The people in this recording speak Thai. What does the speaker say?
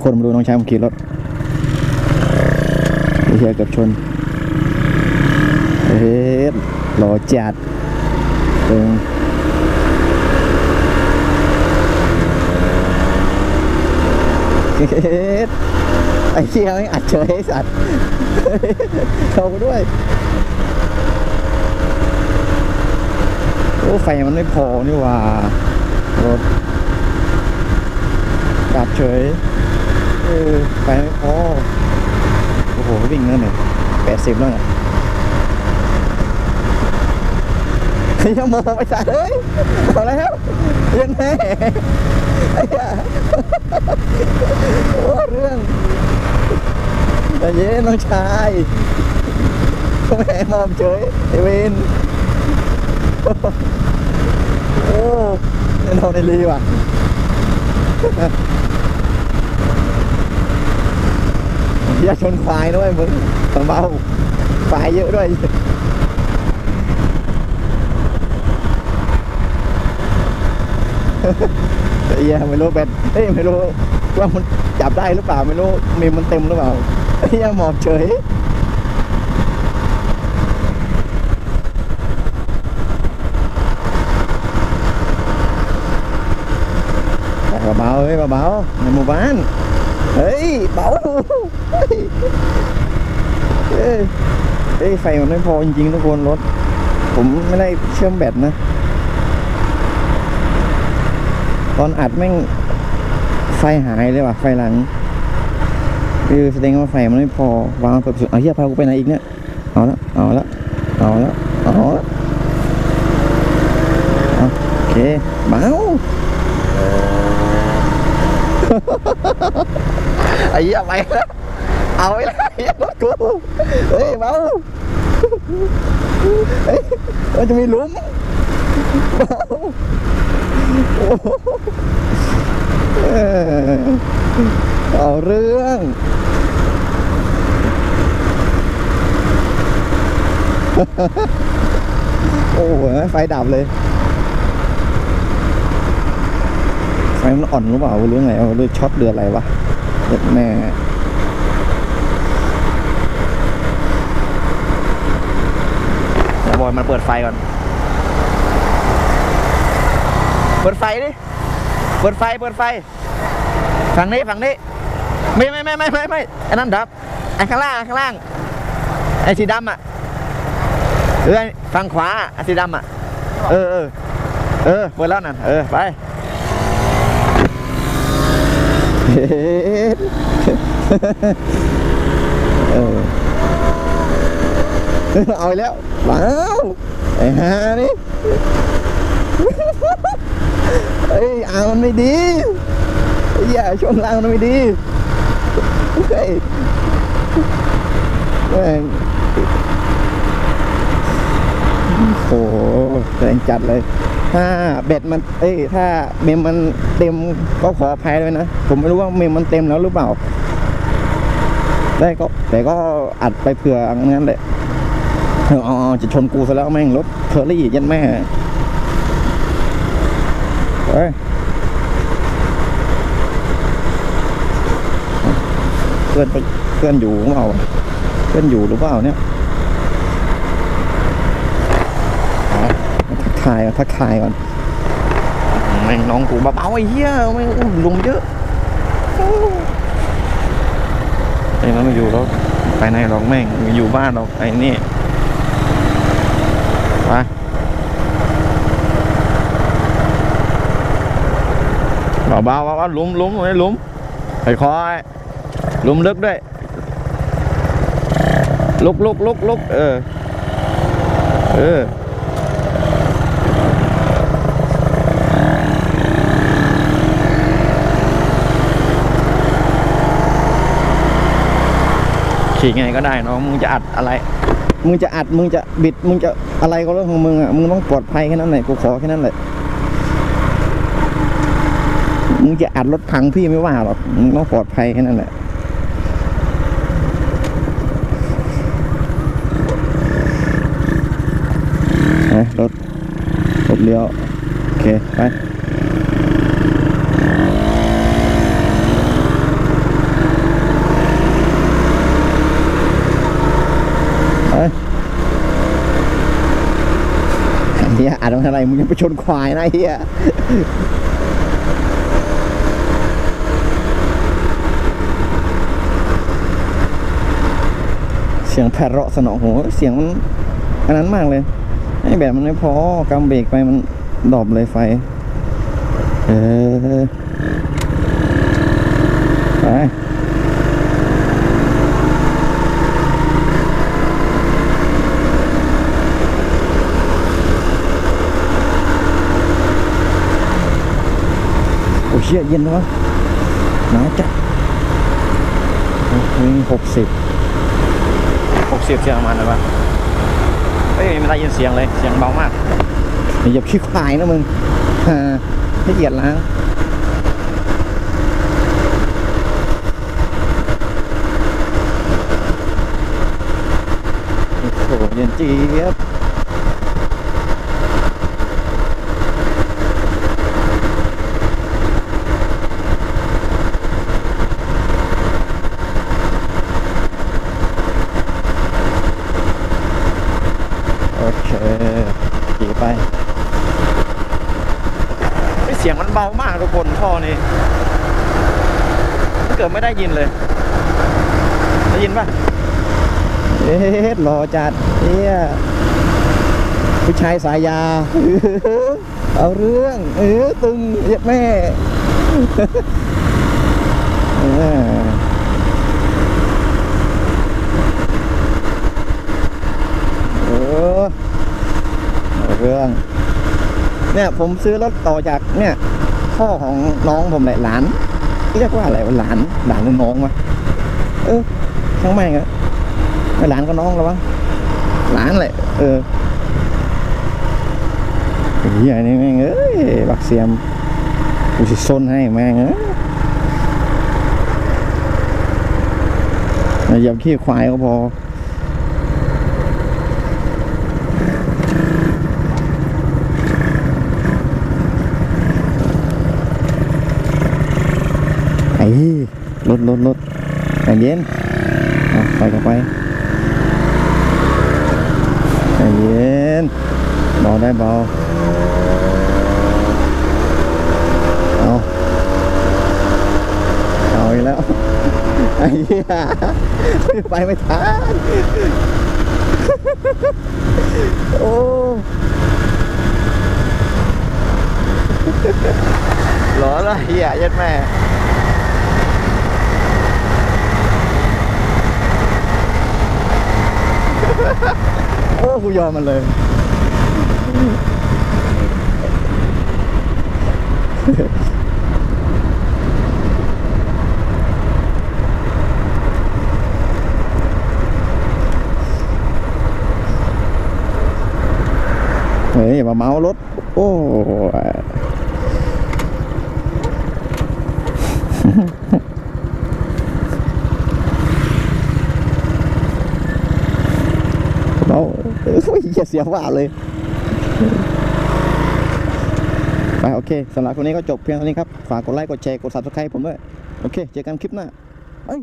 กคนมาดูน้องชายผมขี่รถไอเฮียเกับชนเฮ้ยหล่อจัดเออเฮ้ยไอ้เชี่ยไม่อัดเฉยสัตว์เข้าด้วย โอ้ไฟมันไม่พอนี่ว่ารถดับเฉย ออไฟไม่พอโอ้โหวิ่งแล้วเนี่ยแปดสิบแล้วเนี่ยเฮ้ยมองไปสัตว์เฮ้ยเอาแล้วยังไงไอ้เหี้ยโอ้เรื่องแต่เย็นน้องชายแม่มองเฉยไอเวนโอ้แน่นอนในรีว่ะ อย่าชนควายด้วยมึงเบาควายเยอะด้วยเอียไม่รู้เป็นเอ้ยไม่รู้ว่ามันจับได้หรือเปล่าไม่รู้มีมันเต็มหรือเปล่าเอียหมอบเฉยเบาๆเฮ้ยเบาๆในหมู่บ้าน เฮ้ยเบาเฮ้ยเฮ้ยไฟมันไม่พอจริงๆทุกคนรถ ผมไม่ได้เชื่อมแบตนะ ตอนอัดแม่งไฟหายเลยว่ะไฟหลังคือแสดงว่าไฟมันไม่พอวางเปิดสุดเอาเฮียพากูไปไหนอีกเนี่ยเอาละเอาละเอาละเอาละเอาโอเคเบา ไอ้เหี้ยไปแล้วเอาไปแล้วไอ้เหี้ยรถกูเฮ้ยเมาเฮ้ยมันจะมีหลุมเมาโอ้โหเออเอาเรื่องโอ้โหไฟดับเลยไฟมันอ่อนหรือเปล่าหรือไงเอาหรือช็อตเดือดอะไรวะ เด็ดแม่บอยมันเปิดไฟก่อน เปิดไฟดิ เปิดไฟ เปิดไฟ ฝั่งนี้ ฝั่งนี้ ไม่ไม่ไม่ไม่ไม่ไม่ไอ้นั่นดับ ไอ้ข้างล่าง ข้างล่าง ไอ้สีดำอะเออฝั่งขวาไอ้สีดำอะ เออเออ เออ เปิดแล้วนั่น เออ ไป เฮ็ดเออเอาแล้วว้าวไอ้ฮานี่เฮ้ยอามันไม่ดีไอ้เหี้ยช่วงล่างมันไม่ดีเฮ้ยแม่งโอ้โหแรงจัดเลย ถ้าเบ็ดมันเอ้ยถ้าเมมมันเต็มก็ขออภัยด้วยนะ ผมไม่รู้ว่าเมมมันเต็มแล้วหรือเปล่า ได้ก็ แต่ก็อัดไปเผื่องั้นแหละเอาเอจะชนกูซะแล้วแม่งรถเทอร์รี่ยันแม่เฮ้ยเพื่อนไปเพื่อนอยู่หรือเปล่าเพื่อนอยู่หรือเปล่าเนี่ย ทายก่อนทักทายก่อนแม่งน้องกูเบาไอ้เหี้ยแม่งอุ้มลุมเยอะไอ้นั้นไม่อยู่แล้วไปไหนหรอกแม่งอยู่บ้านหรอกไอ้นี่ไปเบาๆเบาๆหลุมลุมไอ้ลุมค่อยลุมลึกด้วยลุกลุกลุกลุกเออ เออ ขี่ไงก็ได้น้องมึงจะอัดอะไร มึงจะอัดมึงจะบิดมึงจะอะไรก็เรื่องของมึงอะมึงต้องปลอดภัยแค่นั้นแหละกูขอแค่นั้นแหละมึงจะอัดรถพังพี่ไม่ว่าหรอกมึงต้องปลอดภัยแค่นั้นแหละรถรถเลี้ยว โอเค ไป เท่าไรมึงยังไปชนควายนะไอ้เฮียเสียงแผ่เราะสนองโหเสียงมันอันนั้นมากเลยไอ้แบบมันไม่พอกำเบรกไปมันดอบเลยไฟ เออไป โอ้เชี่ยเย็นวะหนาวจัดโอ้โหหกสิบหกสิบเสียงประมาณไหนวะเฮ้ยไม่ได้ยินเสียงเลยเสียงเบามากอย่าขี้ควายนะมึงฮ่าให้เกียรติล้างโอ้โหเย็นเจี๊ยบ โอเคขี่ไป เบามากทุกคนท่อนี่ถ้เกิดไม่ได้ยินเลย ได้ยินปะเอ๊ะหล่อจัดเอี้ยผู้ชายสายยา เอาเรื่อง เออตึงเรียกแม่เออเออเอาเรื่อง เนี่ยผมซื้อรถต่อจากเนี่ย พ่อของน้องผมแหละหลานเรียกว่าอะไรวะหลานหลานหรือน้องวะเออช่างแม่งอะไม่หลานก็น้องแล้ววะหลานแหละเออเหี้ยนี่แม่งเอ้ยบักเสียมกูสิซนให้แม่งเอ้ยอย่าเหยียบขี้ควายก็พอ อ้รถรถรถใจเย็นไปก็ไปใจเย็นเบาได้เบาเอาเอาอีกแล้วไอ้เหี้ยไปไม่ทันโอ้หลอละเหี้ยยัดแม่ โอ้กูยอมมันเลยเฮ้ยมาเมารถ โอ้เราเฮ้ย อย่าเสียว่าเลยไปโอเคสำหรับคนนี้ก็จบเพียงเท่านี้ครับ ฝากกดไลค์ กดแชร์ กด subscribe ผมด้วย โอเค เจอกันคลิปหน้าเอ้ย